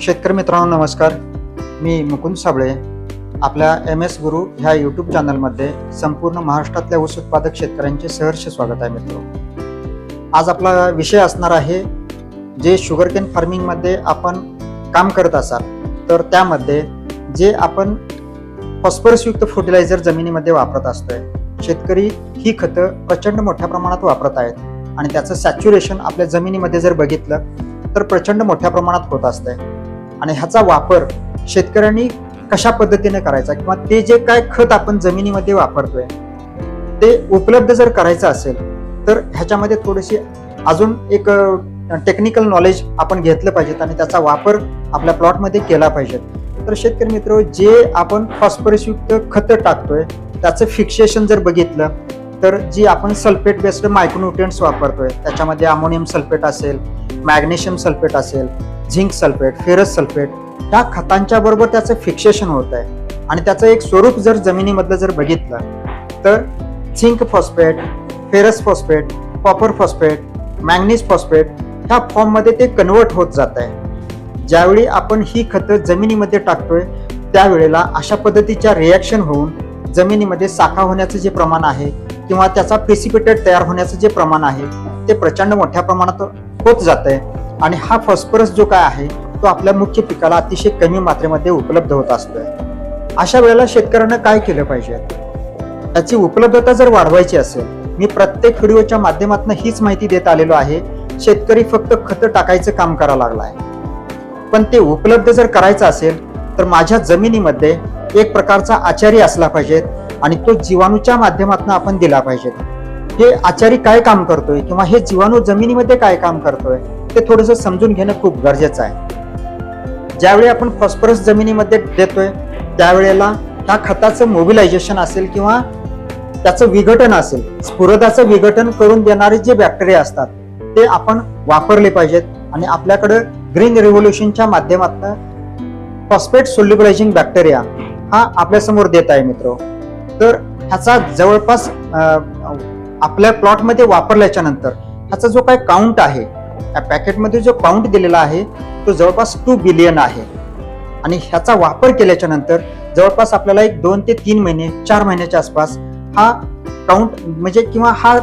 शेतकरी मित्रांनो नमस्कार. मी मुकुंद साबळे. आपल्या एम एस गुरु ह्या यूट्यूब चॅनलमध्ये संपूर्ण महाराष्ट्रातल्या ऊस उत्पादक शेतकऱ्यांचे सहर्ष स्वागत आहे मित्र आज आपला विषय असणार आहे जे शुगरकेन फार्मिंगमध्ये आपण काम करत असाल तर त्यामध्ये जे आपण फॉस्फरसयुक्त फर्टिलायझर जमिनीमध्ये वापरत असतोय शेतकरी ही खतं प्रचंड मोठ्या प्रमाणात वापरत आहेत आणि त्याचं सॅच्युरेशन आपल्या जमिनीमध्ये जर बघितलं तर प्रचंड मोठ्या प्रमाणात होत असतंय. आणि ह्याचा वापर शेतकऱ्यांनी कशा पद्धतीने करायचा किंवा ते जे काय खत आपण जमिनीमध्ये वापरतोय ते उपलब्ध जर करायचं असेल तर ह्याच्यामध्ये थोडीशी अजून एक टेक्निकल नॉलेज आपण घेतलं पाहिजेत आणि त्याचा वापर आपल्या प्लॉटमध्ये केला पाहिजे. तर शेतकरी मित्र जे आपण फॉस्फरसयुक्त खतं टाकतोय त्याचं फिक्सेशन जर बघितलं तर जी आपण सल्फेट बेस्ड मायक्रोन्युट्रियंट्स वापरतोय त्याच्यामध्ये अमोनियम सल्फेट असेल मॅग्नेशियम सल्फेट असेल झिंक सल्फेट फेरस सल्फेट ह्या खतांच्या बरोबर त्याचं फिक्सेशन होत आहे. आणि त्याचं एक स्वरूप जर जमिनीमधलं जर बघितलं तर zinc phosphate ferrous phosphate copper phosphate manganese phosphate ह्या फॉर्ममध्ये ते कन्वर्ट होत जात आहे. ज्यावेळी आपण ही खतं जमिनीमध्ये टाकतोय त्यावेळेला अशा पद्धतीच्या रिॲक्शन होऊन जमिनीमध्ये साखा होण्याचं जे प्रमाण आहे किंवा त्याचा प्रेसिपिटेट तयार होण्याचं जे प्रमाण आहे ते प्रचंड मोठ्या प्रमाणात होत जात आहे. आणि हा फॉस्फरस जो काय आहे तो आपल्या मुख्य पिकाला अतिशय कमी मात्रेमध्ये उपलब्ध होत असतोय. अशा वेळेला शेतकऱ्यांना काय केलं पाहिजे? त्याची उपलब्धता जर वाढवायची असेल मी प्रत्येक व्हिडिओच्या माध्यमातून हीच माहिती देत आलेलो आहे शेतकरी फक्त खतं टाकायचं काम करायला लागलाय. पण ते उपलब्ध जर करायचं असेल तर माझ्या जमिनीमध्ये एक प्रकारचा आचारी असला पाहिजे आणि तो जीवाणूच्या माध्यमातून आपण दिला पाहिजे. हे आचारी काय काम करतोय किंवा हे जीवाणू जमिनीमध्ये काय काम करतोय? ते थोडंसं समजून घेणं खूप गरजेचं आहे. ज्यावेळी आपण फॉस्फरस जमिनीमध्ये देतोय त्यावेळेला ह्या खताचं मोबिलायझेशन असेल किंवा त्याचं विघटन असेल स्फुरदाचं विघटन करून देणारे जे बॅक्टेरिया असतात ते आपण वापरले पाहिजेत. आणि आपल्याकडं ग्रीन रिव्होल्युशनच्या माध्यमातून फॉस्फेट सोल्युबलायझिंग बॅक्टेरिया हा आपल्यासमोर देत आहे मित्र. तर ह्याचा जवळपास आपल्या प्लॉटमध्ये वापरल्याच्या नंतर ह्याचा जो काय काउंट आहे या पॅकेटमध्ये जो काउंट दिलेला आहे तो जवळपास टू बिलियन आहे. आणि ह्याचा वापर केल्याच्यानंतर जवळपास आपल्याला एक दोन ते तीन महिने चार महिन्याच्या आसपास हा काउंट म्हणजे किंवा हा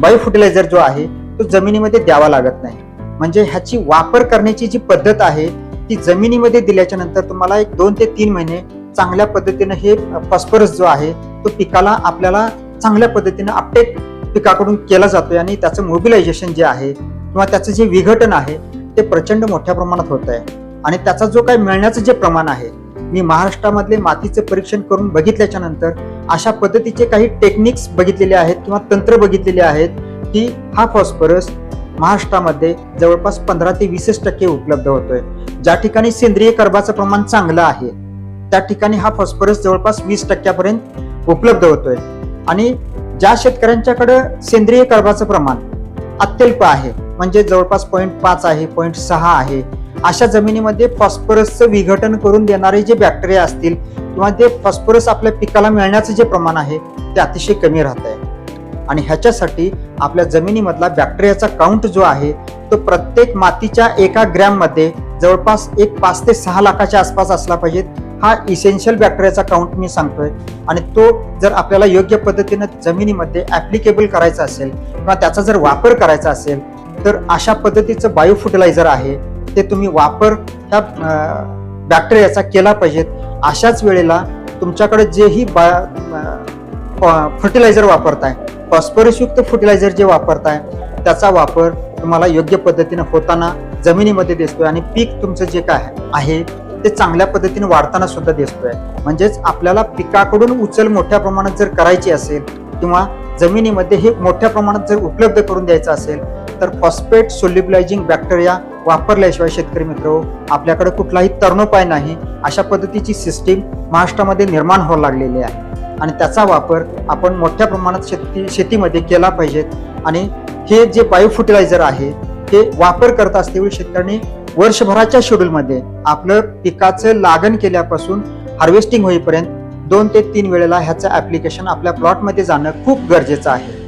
बायो फर्टिलायझर जो आहे तो जमिनीमध्ये द्यावा लागत नाही. म्हणजे ह्याची वापर करण्याची जी पद्धत आहे ती जमिनीमध्ये दिल्याच्या नंतर तुम्हाला एक दोन ते तीन महिने चांगल्या पद्धतीनं हे फॉस्फरस जो आहे तो पिकाला आपल्याला चांगल्या पद्धतीनं अपटेक पिकाकडून केला जातोय आणि त्याचं मोबिलायझेशन जे आहे किंवा त्याचं जे विघटन आहे ते प्रचंड मोठ्या प्रमाणात होत आहे. आणि त्याचा जो काही मिळण्याचं जे प्रमाण आहे मी महाराष्ट्रामधले मातीचं परीक्षण करून बघितल्याच्या नंतर अशा पद्धतीचे काही टेक्निक्स बघितलेले आहेत किंवा तंत्र बघितलेले आहेत की हा फॉस्फरस महाराष्ट्रामध्ये जवळपास पंधरा ते वीसच टक्के उपलब्ध होतोय. ज्या ठिकाणी सेंद्रिय कर्बाचं प्रमाण चांगलं आहे त्या ठिकाणी हा फॉस्फरस जवळपास वीस टक्क्यापर्यंत उपलब्ध होतोय. आणि ज्या शेतकऱ्यांच्याकडं सेंद्रिय कर्बाचं प्रमाण अत्यल्प आहे म्हणजे जवळपास पॉईंट पाच आहे पॉईंट सहा आहे. अशा जमिनीमध्ये फॉस्फरसचं विघटन करून देणारे जे बॅक्टेरिया असतील किंवा ते फॉस्फरस आपल्या पिकाला मिळण्याचं जे प्रमाण आहे ते अतिशय कमी राहत आहे. आणि ह्याच्यासाठी आपल्या जमिनीमधला बॅक्टेरियाचा काउंट जो आहे तो प्रत्येक मातीच्या एका ग्रॅममध्ये जवळपास एक पाच ते सहा लाखाच्या आसपास असला पाहिजे. हा इसेन्शियल बॅक्टेरियाचा काउंट मी सांगतोय. आणि तो जर आपल्याला योग्य पद्धतीनं जमिनीमध्ये ॲप्लिकेबल करायचा असेल किंवा त्याचा जर वापर करायचा असेल तर अशा पद्धतीचं बायो फर्टिलायझर आहे. ते तुम्ही वापर ह्या बॅक्टेरियाचा केला पाहिजेत. अशाच वेळेला तुमच्याकडे जेही फर्टिलायझर वापरताय फॉस्फरसयुक्त फर्टिलायझर जे वापरताय त्याचा वापर तुम्हाला योग्य पद्धतीनं होताना जमिनीमध्ये दिसतोय आणि पीक तुमचं जे काय आहे ते चांगल्या पद्धतीने वाढताना सुद्धा दिसतोय. म्हणजेच आपल्याला पिकाकडून उचल मोठ्या प्रमाणात जर करायची असेल किंवा जमिनीमध्ये हे मोठ्या प्रमाणात जर उपलब्ध करून द्यायचं असेल तर फॉस्फेट सोल्युबलायझिंग बॅक्टेरिया वापरल्याशिवाय शेतकरी मित्र आपल्याकडे कुठलाही तरणोपाय नाही. अशा पद्धतीची सिस्टीम महाराष्ट्रामध्ये निर्माण होऊ लागलेली आहे. आणि त्याचा वापर आपण मोठ्या प्रमाणात शेती शेतीमध्ये केला पाहिजेत आणि हे जे बायो फर्टिलायझर आहे ते वापर करत असतेवेळी शेतकऱ्यांनी वर्षभराच्या शेड्यूलमध्ये आपलं पिकाचं लागण केल्यापासून हार्वेस्टिंग होईपर्यंत दोन ते तीन वेळेला ह्याचं ॲप्लिकेशन आपल्या प्लॉटमध्ये जाणं खूप गरजेचं आहे.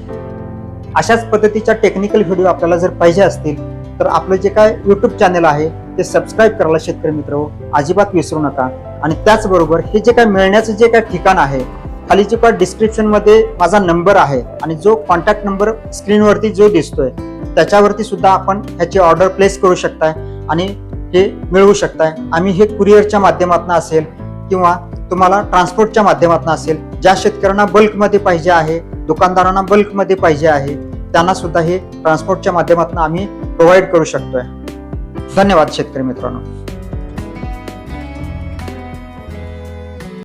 अशाच पद्धतीच्या टेक्निकल व्हिडिओ आपल्याला जर पाहिजे असतील तर आपलं जे काय युट्यूब चॅनल आहे ते सबस्क्राईब करायला शेतकरी मित्र अजिबात विसरू नका. आणि त्याचबरोबर हे जे काय मिळण्याचं जे काय ठिकाण आहे खाली जे काय डिस्क्रिप्शनमध्ये माझा नंबर आहे आणि जो कॉन्टॅक्ट नंबर स्क्रीनवरती जो दिसतोय त्याच्यावरती सुद्धा आपण ह्याची ऑर्डर प्लेस करू शकताय आणि हे मिळवू शकताय. आम्ही हे कुरिअरच्या माध्यमातून असेल किंवा तुम्हाला ट्रान्सपोर्टच्या माध्यमातून असेल ज्या शेतकऱ्यांना बल्कमध्ये पाहिजे आहे दुकानदारांना बल्कमध्ये पाहिजे आहे त्यांना सुद्धा हे ट्रान्सपोर्टच्या माध्यमातून आम्ही प्रोव्हाइड करू शकतोय. धन्यवाद शेतकरी मित्रांनो.